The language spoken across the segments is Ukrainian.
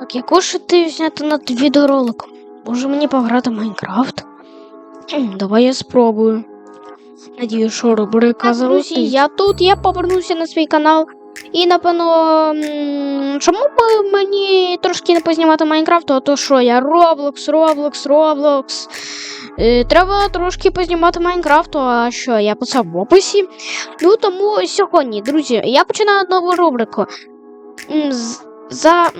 Так, яку ж ти зняти над відеороликом? Може мені пограти в Майнкрафт? Давай я спробую. Надію, що рубрика Так, друзі, я тут, я повернувся на свій канал. І напевно, чому б мені трошки не познімати Майнкрафту, а то що я Роблокс, Роблокс, Роблокс. Треба трошки познімати Майнкрафту, а що я писав в описі. Ну тому сьогодні, друзі, я починаю нову рубрику. За.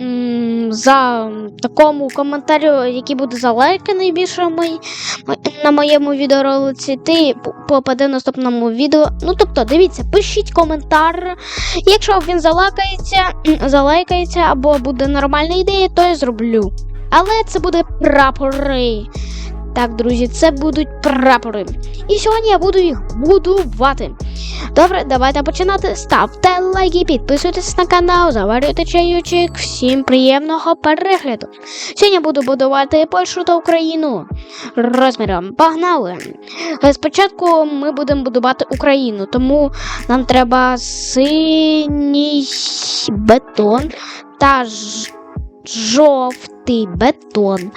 М, За такому коментарю, який буде залайканий більше мої, на моєму відеоролиці, ти попаде в наступному відео. Ну тобто, дивіться, пишіть коментар. Якщо він залайкається, залайкається або буде нормальна ідея, то я зроблю. Але це буде прапори. Так, друзі, це будуть прапори. І сьогодні я буду їх будувати. Добре, давайте починати. Ставте лайки, підписуйтесь на канал, заварюйте чайочок. Всім приємного перегляду. Сьогодні буду будувати Польщу та Україну розміром. Погнали! Спочатку ми будемо будувати Україну, тому нам треба синій бетон та жовтий бетон.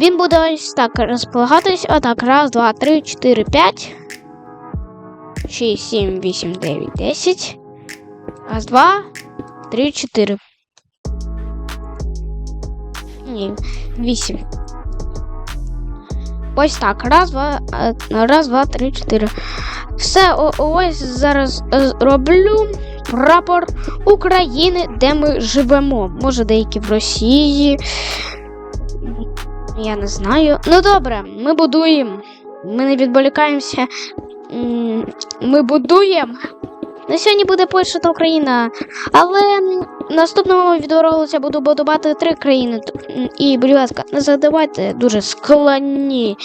Він буде ось так розполагатись. Отак. Раз, два, три, чотири, п'ять. 6, 7, 8, 9, 10. Раз, два, три, чотири. Ні, вісім. Ось так. Раз, два, е, раз, два, три, чотири. Все, ось зараз е, роблю прапор України, де ми живемо. Може, деякі в Росії. Я не знаю. Ну добре, ми будуємо. Ми не відволікаємося. Ми будуємо. На сьогодні буде Польща та Україна. Але в наступному відеоролиці буду будувати три країни. І, будь ласка, не задавайте дуже складні.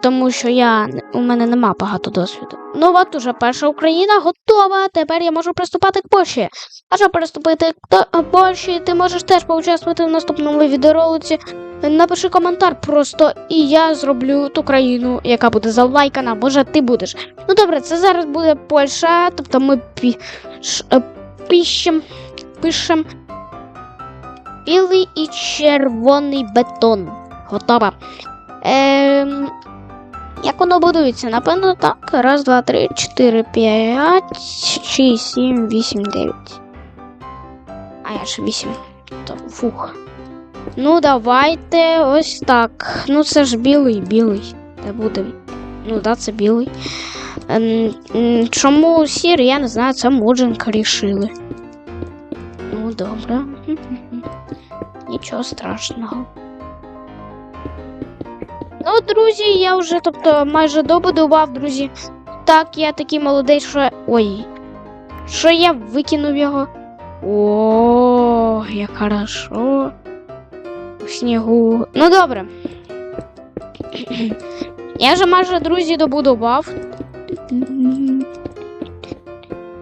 Тому що я у мене нема багато досвіду. Ну от уже перша Україна готова. Тепер я можу приступати к Польщі. А щоб приступити до Польщі, ти можеш теж поучаствувати в наступному відеоролиці. Напиши коментар просто, і я зроблю ту країну, яка буде залайкана. Може, ти будеш. Ну добре, це зараз буде Польща, тобто ми пі... ш... е, пишем, пишем білий і червоний бетон. Готово. Ем... Як воно будується? Напевно, так. Раз, два, три, чотири, п'ять, шість, сім, вісім, дев'ять. А я ж вісім. Фух. Ну, давайте ось так. Ну, це ж білий, білий. Де буде. Ну, да, це білий. Ем, чому сірий, я не знаю, це Модженка рішили. Ну, добре. Нічого страшного. Ну, друзі, я вже, тобто, майже добудував, друзі. Так, я такий молодий, що. Ой. Що я викинув його? О, як хорошо. Снігу. Ну добре. Я вже майже, друзі, добудував.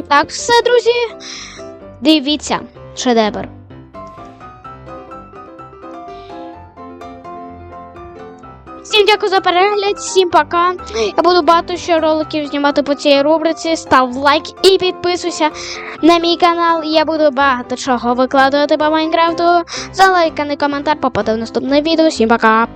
Так, все, друзі. Дивіться, шедевр. Всім дякую за перегляд, всім пока. Я буду багато ще роликів знімати по цій рубриці. Став лайк і підписуйся на мій канал. Я буду багато чого викладувати по Майнкрафту. За лайканий коментар попаде в наступне відео. Всім пока!